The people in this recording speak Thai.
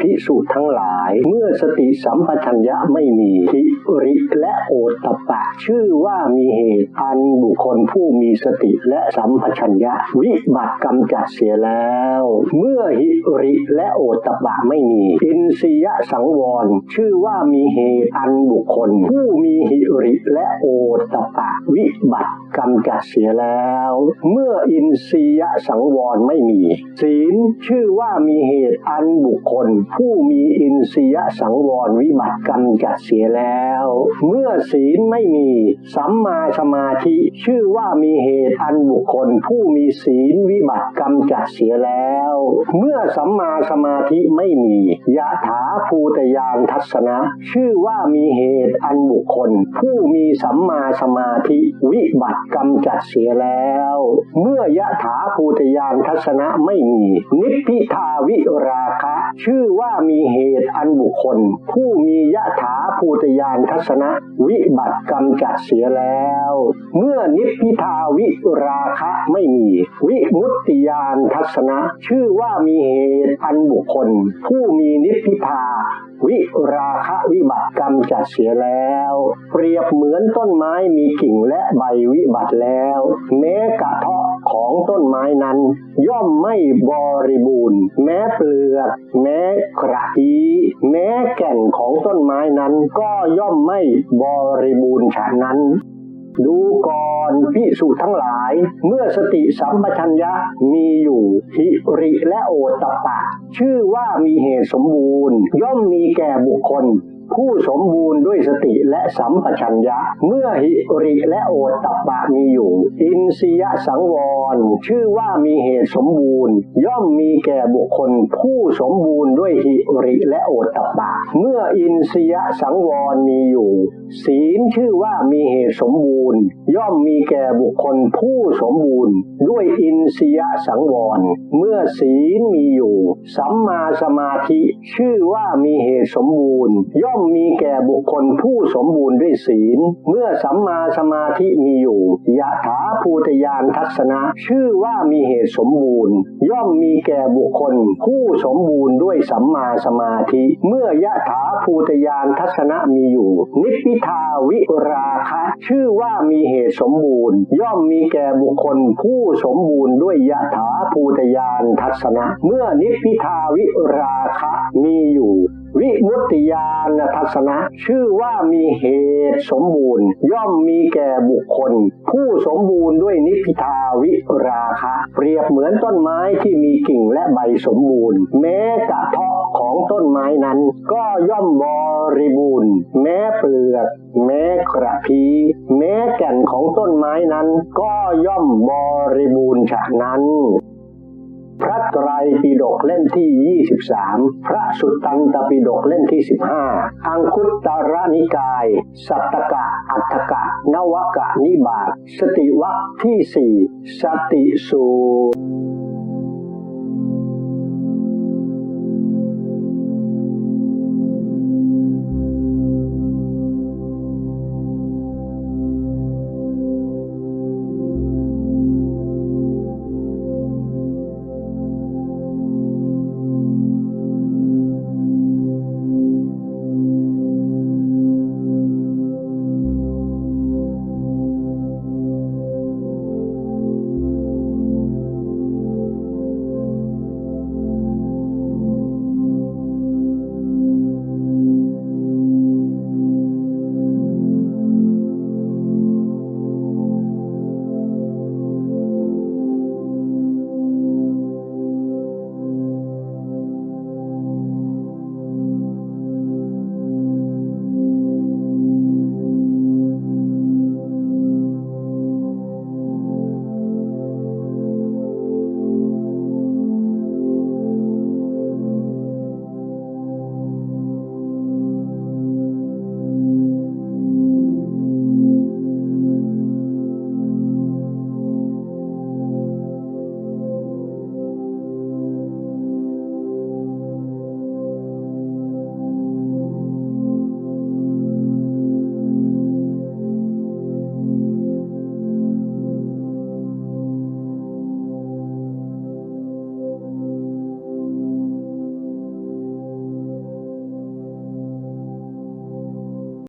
ภิกษุทั้งหลาย เมื่อสติสัมปชัญญะไม่มีทิริและ ตตปะ ชื่อว่ามีเหตุอันบุคคลผู้มีสติและสัมปชัญญะ วิบัติกำจัดเสียแล้ว เมื่อหิริและโอตตปะไม่มี อินทรียสังวร ชื่อว่ามีเหตุอันบุคคล ผู้มีหิริและโอตตปะ วิบัติกำจัดเสียแล้ว เมื่ออินทรียสังวรไม่มี ศีลชื่อว่ามีเหตุอันบุคคล ผู้มีอินทรียสังวรวิบัติกำจัดเสียแล้ว เมื่อศีลไม่มี สัมมาสมาธิชื่อว่ามีเหตุอันบุคคล ผู้มีศีลวิบัติกำจัดเสียแล้ว เมื่อสัมมาสมาธิไม่มียะถาภูตยานทัศนะ ชื่อว่ามีเหตุอันบุคคล ผู้มีสัมมาสมาธิวิบัติกำจัดเสียแล้ว เมื่อยะถาภูตยานทัศนะไม่มี นิพพิทาวิราคะ ชื่อว่ามีเหตุอันบุคคล ผู้มียะถาภูตยานทัศนะ วิบัติกำจัดเสียแล้ว เมื่อนิพพิทาวิราคะไม่มี วิมุตติยานทัศนะ ชื่อว่ามีเหตุอันบุคคล ผู้มีนิพพิทา วิราคะวิบัติกรรมจัดเสียแล้ว เปรียบเหมือนต้นไม้มีกิ่งและใบวิบัติแล้ว แม้กระเทาะของต้นไม้นั้น ย่อมไม่บริบูรณ์ แม้เปลือกแม้กระพีแม้แก่นของต้นไม้นั้นก็ย่อมไม่บริบูรณ์ฉะนั้นดูก่อนพิสุทั้งหลาย เมื่อสติสัมปชัญญะมีอยู่หิริและโอตตปะ ชื่อว่ามีเหตุสมบูรณ์ ย่อมมีแก่บุคคล ผู้สมบูรณ์ด้วยสติและสัมปชัญญะ เมื่อหิริและโอตตปะมีอยู่ อินทรียสังวร ชื่อว่ามีเหตุสมบูรณ์ ย่อมมีแก่บุคคลผู้สมบูรณ์ด้วยหิริและโอตตปะ เมื่ออินทรียสังวรมีอยู่ ศีลชื่อว่ามีเหตุสมบูรณ์ ย่อมมีแก่บุคคลผู้สมบูรณ์ด้วยอินทรียสังวร เมื่อศีลมีอยู่ สัมมาสมาธิชื่อว่ามีเหตุสมบูรณ์ ย่อมมีแก่บุคคลผู้สมบูรณ์ด้วยศีล เมื่อสัมมาสมาธิมีอยู่ยะถาภูตยานทัศนะชื่อว่ามีเหตุสมบูรณ์ ย่อมมีแก่บุคคล ผู้สมบูรณ์ด้วยสัมมาสมาธิ เมื่อยะถาภูตยานทัศนะมีอยู่ นิพพิทาวิราคะ ชื่อว่ามีเหตุสมบูรณ์ ย่อมมีแก่บุคคล ผู้สมบูรณ์ด้วยยะถาภูตยานทัศนะ เมื่อนิพพิทาวิราคะ มีอยู่ วิมุตติยานทัศนะ ชื่อว่ามีเหตุสมบูรณ์ ย่อมมีแก่บุคคล ผู้สมบูรณ์ด้วยนิพพิทาวิราคะ เปรียบเหมือนต้นไม้ที่มีกิ่งและใบสมบูรณ์ แม้กระเทาะของต้นไม้นั้น ก็ย่อมบริบูรณ์ แม้เปลือก แม้กระพี แม้แก่นของต้นไม้นั้น ก็ย่อมบริบูรณ์ฉะนั้น พระไตรปิฎกเล่มที่ 23 พระสุตตันตปิฎกเล่มที่ 15 อังคุตตรนิกาย สัตตกะ อัตตกะ นวกะนิบาตสติวัคที่ 4 สติสูตร